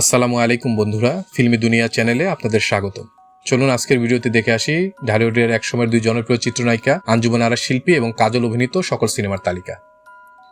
আসসালামু আলাইকুম বন্ধুরা, ফিল্মি দুনিয়া চ্যানেলে আপনাদের স্বাগত চলুন আজকের ভিডিওতে দেখে আসি ঢালিউডের একসময়ের দুই জনপ্রিয় চিত্রনায়িকা আঞ্জুমান আরা শিল্পী এবং কাজল অভিনীত সকল সিনেমার তালিকা।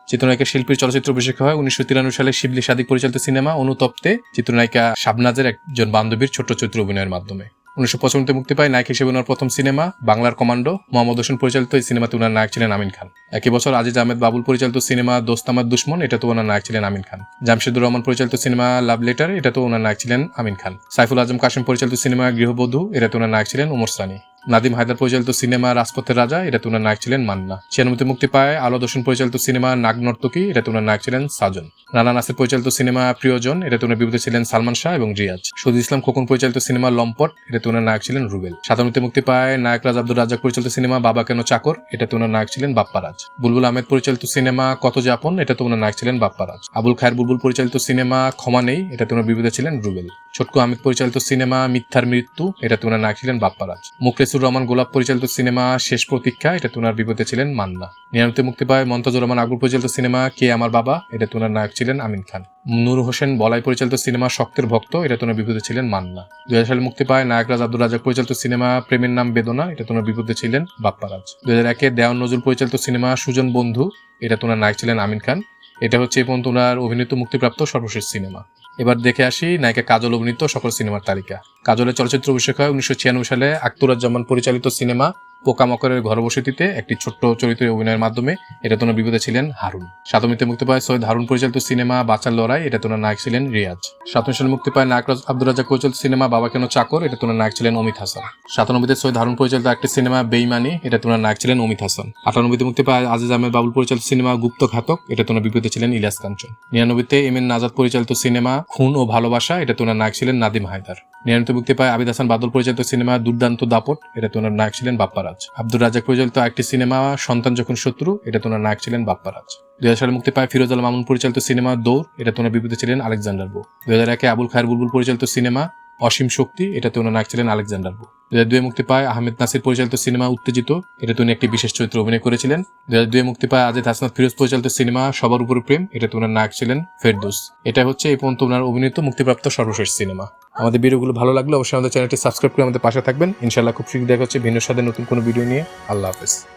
চিত্রনায়িকা শিল্পীর চলচ্চিত্র অভিষেক হয় উনিশশো তিরানব্বই সালে শিবলি সাদিক পরিচালিত সিনেমা অনুতপ্তে, চিত্রনায়িকা শাবনাজের একজন বান্ধবীর ছোট্ট চরিত্র অভিনয়ের মাধ্যমে। উনিশশো পঁচানব্বই মুক্তি পায় নায়ক হিসেবে ওনার প্রথম সিনেমা, বাংলার কমান্ডো, মোহাম্মদ হোসেন পরিচালিত এই সিনেমাতে ওনার নায়ক ছিলেন আমিন খান। একই বছর আজিজ আহমেদ বাবুল পরিচালিত সিনেমা, দোস্ত আমার দুশ্মন এটা তো ওনার নায়ক ছিলেন আমিন খান। জামশেদুর রহমান পরিচালিত সিনেমা, লাভ লেটার এটা তো ওনার নায়ক ছিলেন আমিন খান। সাইফুল আজম কাশিম পরিচালিত সিনেমা, গৃহবধূ এটা তো ওনার নায়ক ছিলেন ওমর সানি। নাদিম হায়দার পরিচালিত সিনেমা রাজপথের রাজা এটা তো ওনার নায়ক ছিলেন মান্না। ছিয়ানব্বইতে মুক্তি পায় আলো দর্শন পরিচালিত সিনেমা নাগ নর্তকী এটা তো ওনার নায়ক ছিলেন সাজন। রানা নাসির পরিচালিত সিনেমা প্রিয়জন এটা তো ওনার ছিলেন সালমান শাহ এবং রিয়াজ। সুদ ইসলাম খোকন পরিচালিত সিনেমা লম্পট এটা তো ওনার নায়ক ছিলেন রুবেল। সাতান্নতে মুক্তি পায় নায়ক রাজ আব্দুল রাজাক পরিচালিত সিনেমা বাবা কেন চাকর এটা তো ওনার নায়ক ছিলেন বাপ্পারাজ। বুলবুল আহমেদ পরিচালিত সিনেমা কত যাপন এটা তো ওনার নায়ক ছিলেন বাপ্পারাজ। আবুল খায়ের বুলবুল পরিচালিত সিনেমা ক্ষমা নেই এটা তো ওনার ছিলেন রুবেল। ছোটকু আহমেদ পরিচালিত সিনেমা মিথ্যার মৃত্যু, এটা তো ওনার নায়ক ছিলেন বাপ্পারাজ। মুখলেসুর রহমান গোলাপ পরিচালিত সিনেমা শেষ প্রতীক্ষা, এটা তো ওনার বিপদে ছিলেন মান্না। নিরানব্বই মুক্তি পায় মন্তাজুর রহমান আকবর পরিচালিত সিনেমা কে আমার বাবা, এটা তো ওনার নায়ক ছিলেন আমিন খান। নূর হোসেন বলাই পরিচালিত সিনেমা শক্তের ভক্ত, এটা তো ওনার বিপদে ছিলেন মান্না। দু হাজার সালে মুক্তি পায় নায়করাজ আব্দুল রাজাক পরিচালিত সিনেমা প্রেমের নাম বেদনা, এটা তো ওনার বিপদে ছিলেন বাপ্পারাজ। দু হাজার একে দেওয়ান নজরুল পরিচালিত সিনেমা সুজন বন্ধু, এটা তো ওনার নায়ক ছিলেন আমিন খান। এটা হচ্ছে এই পর্যন্ত ওনার অভিনীত মুক্তিপ্রাপ্ত সর্বশেষ সিনেমা। এবার দেখে আসি নায়িকা কাজল অভিনীত সকল সিনেমার তালিকা। কাজলের চলচ্চিত্র অভিষেক হয় উনিশশো ছিয়ানব্বই সালে আক্তুরাজ্জামান পরিচালিত সিনেমা পোকামকরের ঘরবসতিতে একটি ছোট্ট চরিত্রে অভিনয়ের মাধ্যমে এটা তোনার বিপদে ছিলেন হারুন। সাতমীতে মুক্তি পায় সৈয়দ হারুন পরিচালিত সিনেমা বাচ্চার লড়াই এটা তোনার নায়ক ছিলেন রিয়াজ। সাতমী সালে মুক্তি পায় নায়করাজ আব্দুল রাজাক পরিচালিত সিনেমা বাবা কেন চাকর এটা তোনার নায়ক ছিলেন অমিত হাসান। সাতানব্বইতে সৈয়দ হারুন পরিচালিত একটি সিনেমা বেইমানি এটা তোনার নায়ক ছিলেন অমিত হাসান। আটানব্বইতে মুক্তি পায় আজিজ আহমেদ বাবুল পরিচালিত সিনেমা গুপ্ত ঘাতক এটা তোনার বিপদে ছিলেন ইলিয়াস কাঞ্চন। নিরানব্বইতে এম এন নাজাদ পরিচালিত সিনেমা খুন ও ভালোবাসা এটা তোনার নায়ক ছিলেন নাদিম হায়দার। নিরানব্বই মুক্তি পায় আবিদ হাসান বাদল পরিচালিত সিনেমা দুর্দান্ত দাপট। এটা তোনার নায়ক ছিলেন বাপ্পারাজ। আব্দুর রাজাক পরিচালিত একটি সিনেমা, সন্তান যখন শত্রু এটা তোনার নায়ক ছিলেন বাপ্পারাজ। দুই সালে মুক্তি পায় ফিরোজ আল মামুন পরিচালিত সিনেমা দৌড়। এটা তোনার বিপদে ছিলেন আলেকজান্ডার বো। দুই হাজার একে আবুল খায়ের বুলবুল পরিচালিত সিনেমা অসীম শক্তি এটা তোনার নায়ক ছিলেন আলেকজান্ডার বো। দু দুয়ে মুক্তি পায় আহমেদ নাসির পরিচালিত সিনেমা উত্তেজিত এটা তিনি একটি বিশেষ চরিত্রে অভিনয় করেছিলেন। দু হাজার দুয়ে মুক্তি পায় আজিদ হাসনাত ফিরোজ পরিচালিত সিনেমা, সবার উপর প্রেম এটা তোনার নায়ক ছিলেন ফেরদৌস। এটা হচ্ছে এই পর্যন্ত ওনার অভিনীত মুক্তিপ্রাপ্ত সর্বশেষ সিনেমা। আমাদের ভিডিওগুলো ভালো লাগলে অবশ্যই আমাদের চ্যানেলটি সাবস্ক্রাইব করে আমাদের পাশে থাকবেন। ইনশাল্লাহ খুব শীঘ্র দেখা হচ্ছে ভিন্ন সাথে নতুন কোনো ভিডিও নিয়ে। আল্লাহ হাফেজ।